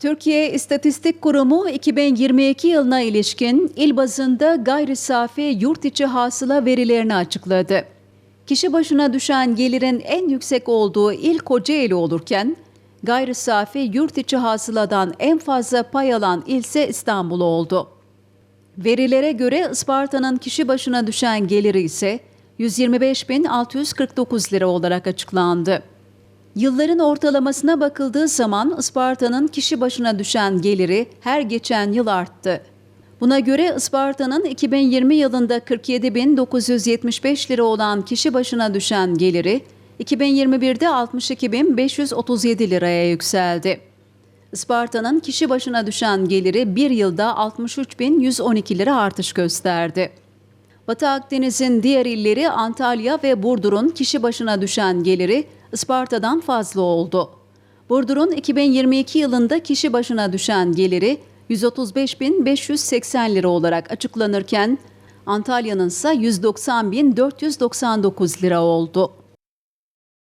Türkiye İstatistik Kurumu 2022 yılına ilişkin il bazında gayri safi yurt içi hasıla verilerini açıkladı. Kişi başına düşen gelirin en yüksek olduğu il Kocaeli olurken, gayri safi yurt içi hasıladan en fazla pay alan ilse İstanbul oldu. Verilere göre Isparta'nın kişi başına düşen geliri ise 125.649 lira olarak açıklandı. Yılların ortalamasına bakıldığı zaman Isparta'nın kişi başına düşen geliri her geçen yıl arttı. Buna göre Isparta'nın 2020 yılında 47.975 lira olan kişi başına düşen geliri 2021'de 62.537 liraya yükseldi. Isparta'nın kişi başına düşen geliri bir yılda 63.112 lira artış gösterdi. Batı Akdeniz'in diğer illeri Antalya ve Burdur'un kişi başına düşen geliri Isparta'dan fazla oldu. Burdur'un 2022 yılında kişi başına düşen geliri 135.580 lira olarak açıklanırken Antalya'nın ise 190.499 lira oldu.